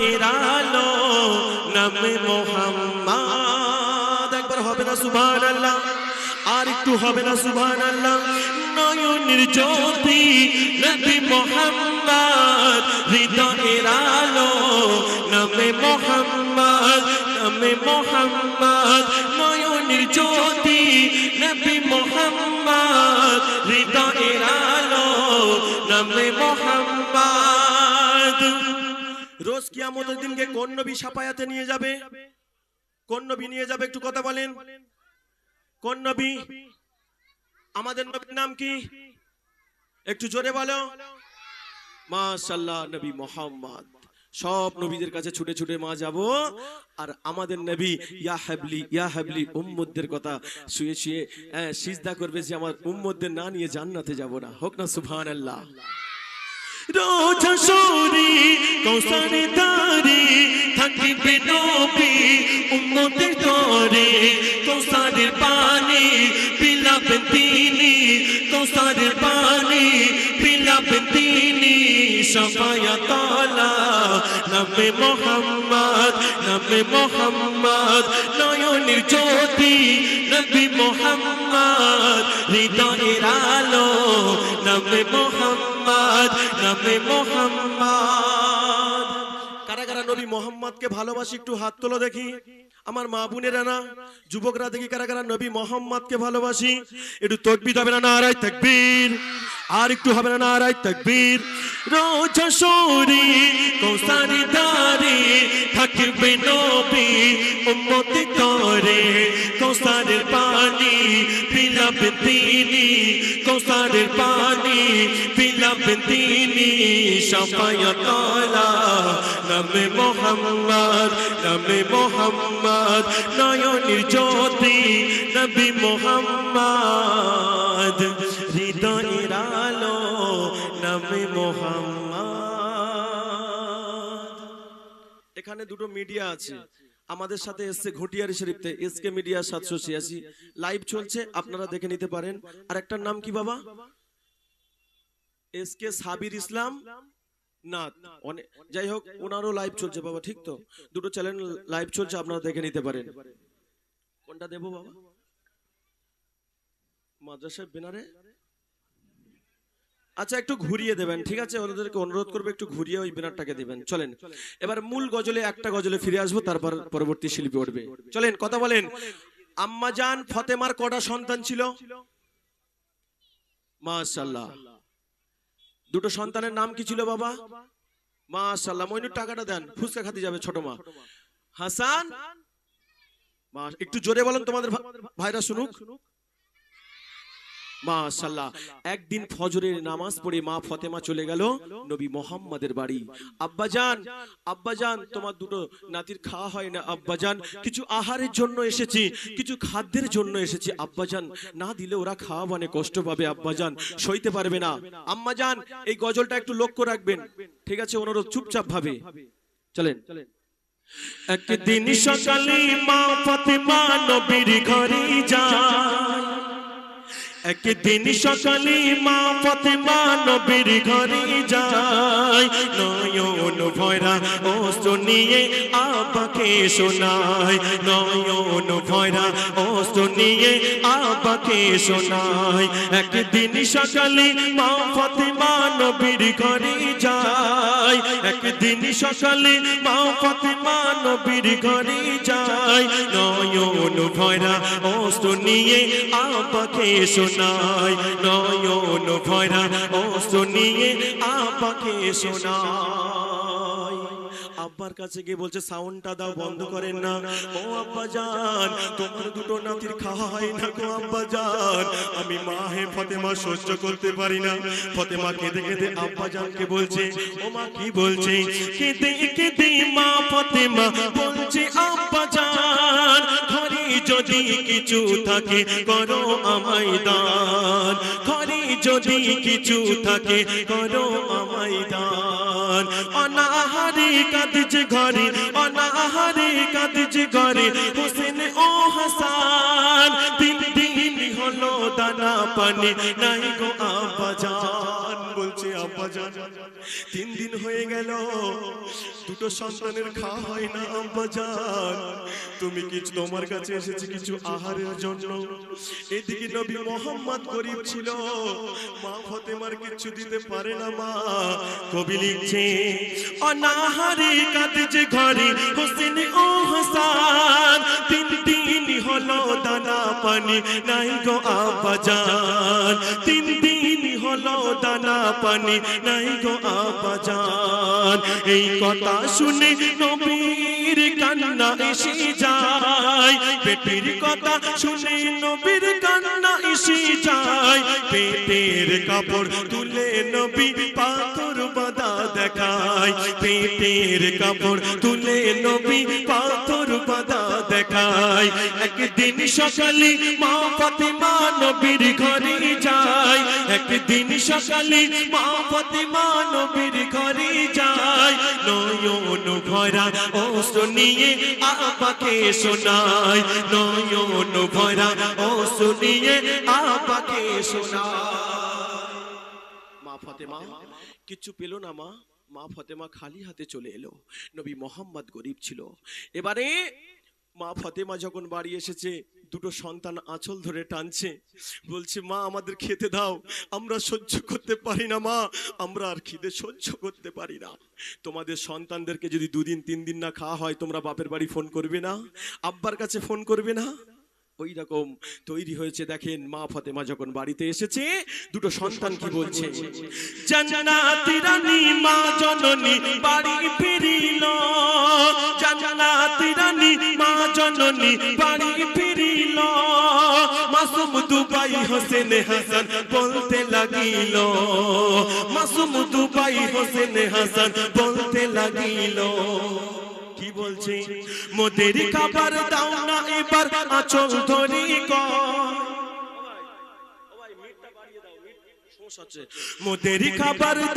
আলো নামে মোহাম্মদ। একবার হবে না সুবহান আল্লাহ আর একটু হবে না সুবহান আল্লাহ নয়নের জ্যোতি নবী মোহাম্মদ হৃদয়ের আলো নামে মোহাম্মদ নামে মোহাম্মদ। নয়নের জ্যোতি নবী মোহাম্মদ হৃদয়ের আলো নামে মোহাম্মদ। রোজ কিয়ামতের দিনকে কোন নবী সাপায়াতে নিয়ে যাবে। কোন নবী নিয়ে যাবে একটু কথা বলেন। কোন নবী আমাদের নবীর নাম কি? একটু জোরে বলো। মাশাল্লাহ নবী মোহাম্মদ। সব নবীদের কাছে ছুটে ছুটে মা যাব। আর আমাদের নবী ইয়া হাবলি ইয়া হাবলি উম্মতদের কথা শুয়ে শুয়ে হ্যাঁ, সিজদা করবে যে আমার উম্মতদের না নিয়ে জান্নাতে যাব না। হোক না সুবহানাল্লাহ। রোজা সরি কৌসারে দারে থাকিবে নবী উম্মতের তরে কৌসারের পানি পিলাবেন তিনি কৌসারের পানি পিলাবেন তিনি সফায়া তলা নামে মোহাম্মদ নামে মোহাম্মদ নয়নের জ্যোতি নবী মোহাম্মদ হৃদয়ের আলো নামে মোহাম্মদ নামে মোহাম্মদ। কারা কারা নবী মোহাম্মদকে ভালোবাসি, একটু হাত তোলো দেখি। আমার মা বোনেরা না, যুবকরা দেখি কারা কারা নবী মোহাম্মদকে ভালোবাসি। একটু তকবির হবে না, নারায় তাকবীর? আর একটু হবে না, নারায় তাকবীর? রোজা সরি কৌসারি দারে থাকবে নবী, উম্মতি তরে কৌসারের পানি পিলাবে তিনি কৌসারের পানি পিলাবে তিনি সাফায়াতলা নামে মোহাম্মদ নামে মোহাম্মদ, নয়নের জ্যোতি, নবী মোহাম্মদ, হৃদয়ের আলো, নামে মোহাম্মদ। এখানে দুটো মিডিয়া আছে। আমাদের সাথে এসছে ঘটিয়ারি শরীফতে এসকে মিডিয়া সাতশো ছিয়াশি। লাইভ চলছে, আপনারা দেখে নিতে পারেন। আর একটার নাম কি বাবা? এসকে সাবির ইসলাম না অনেক যাই হোক, ওনারও লাইভ চলছে বাবা, ঠিক তো? দুটো চ্যানেল লাইভ চলছে, আপনারা দেখে নিতে পারেন। কোনটা দেবো বাবা? মাদ্রাসায় বেনারে আচ্ছা একটু ঘুরিয়ে দেবেন, ঠিক আছে? ওনাদেরকে অনুরোধ করব, একটু ঘুরিয়ে ওই ব্যানারটাকে দিবেন। চলেন, এবার মূল গজলে, একটা গজলে ফিরে আসব, তারপর পরবর্তী শিল্পী উঠবে। চলেন, কথা বলেন। আম্মাজান ফতেমার কটা সন্তান ছিল? মাশাল্লাহ দুটো সন্তানের নাম কি ছিল বাবা? মাশাল্লাহ মইনুর টাকাটা দেন, ফুচকা খাতে যাবে ছোট মা। হাসান? একটু জোরে বলেন তোমাদের ভাইরা শুনুক। মাশাল্লাহ একদিন ফজরের নামাজ পড়ে মা ফতেমা চলে গেল নবী মোহাম্মদের বাড়ি। আব্বাজান আব্বাজান তোমার দুটো নাতির খাওয়া হয় না আব্বাজান কিছু আহারের জন্য এসেছি, কিছু খাদ্যের জন্য এসেছি। আব্বাজান না দিলে ওরা খাওয়া মানে কষ্ট পাবে আব্বাজান সইতে পারবে না। আম্মাজান এই গজলটা একটু লক্ষ্য রাখবেন। ঠিক আছে, অনুরোধ চুপচাপ ভাবে। চলেন। একদিন সকালে মা ফতেমা নবীর ঘরে একদিন সকালে মা ফতেমা নবীর ঘরে যায়। নয়ন ভয়রা অস্ত্র নিয়ে আবাকে শোনায়। নয়ন ভয়রা অস্ত্র নিয়ে আবাকে শোনায়। একদিন সকালে মা ফতেমা নবীর ঘরে যায়। একদিন সকালে মা ফতেমা নবীর ঘরে যায়। নয়ন ভয়রা অস্ত্র নিয়ে আবাকে শোনায়। নয়ন ভয়রা অস্ত্র নিয়ে আবাকে শোনায়। আব্বার কাছে গিয়ে বলছে, সাউন্ডটা দাও, বন্ধ করেন না। ও আব্বা জান, তোমার দুটো নাতির খাওয়া হয় না গো আব্বা জান। আমি মা হে ফতেমা সহ্য করতে পারি না। ফতেমা কেঁদে কেঁদে আব্বা জানকে বলছে, ও মা, কি বলছে কেঁদে কেঁদে মা ফতেমা বলছে কিছু থাকে করো আমায় দান। ঘরে যদি কিছু থাকে করো আমায় দান। অনাহারে কাঁদছে ঘরে, অনাহারে কাঁদছে ঘরে হোসেন ও হাসান। তিন দিন হলো দানা পানি, নাই গো আব্বাজান বলছে আব্বাজান তিন দিন হয়ে গেল, দুটো সন্তানের খাওয়া হয় না আব্বাজান তুমি কিছু তোমার কাছে এসেছি কিছু আহারের জন্য? এদিকে নবী মোহাম্মদ গরিব ছিল, মা ফতেমার কিছু দিতে পারে না মা। কবি লিখছে, অনাহারে কাঁদছে ঘরে হোসেন ও হাসান। তিন দিন হলো দানা পানি, নাই গো আব্বাজান তিন দিন দানা পানি নাই গো এই কথা শুনে নবীর কান্না এসে যায়। পেটের কথা শুনে নবীর কান্না এসে যায়। পেটের কাপড় তুলে নবী পাথর বাঁধা দেখায়। পেটের কাপড় তুলে নবী পাথর বাঁধা দেখায়। একদিন সকালে মা ফাতেমা নবীর ঘরে একদিন সকালে মা ফাতেমা নবীর ঘরে যায়। নয়ন ভরা ও শুনিয়ে আপাকে শোনায়। নয়ন ভরা ও শুনিয়ে আপাকে শোনায়। মা ফতেমা কিচ্ছু পেল না মা? মা ফতেমা খালি হাতে চলে এলো। নবী মোহাম্মদ গরিব ছিল। এবারে মা ফতেমা যখন বাড়ি এসেছে, দুটো সন্তান আঁচল ধরে টানছে। বলছে, মা, আমাদের খেতে দাও। আমরা সহ্য করতে পারি না, মা। আমরা আর খিদে সহ্য করতে পারি না। তোমাদের সন্তানদেরকে যদি দুদিন, তিন দিন না খাওয়া হয়, তোমরা বাপের বাড়ি ফোন করবে না? আব্বার কাছে ফোন করবে না? ওই রকম তৈরি হয়েছে, দেখেন, মা ফতেমা যখন বাড়িতে এসেছে, দুটো সন্তান কি বলছে? জান্নাতি রানী মা জননী বাড়ি ফিরিল। জননী বাড়ি ফিরিল। মাসুম দুবাই হোসেন হাসান বলতে লাগিল। মাসুম দুবাই হোসেন হাসান বলতে লাগিল। কি বলছে? মোদের খাবার দাও না এবার আচল ধরি মোদের খাবার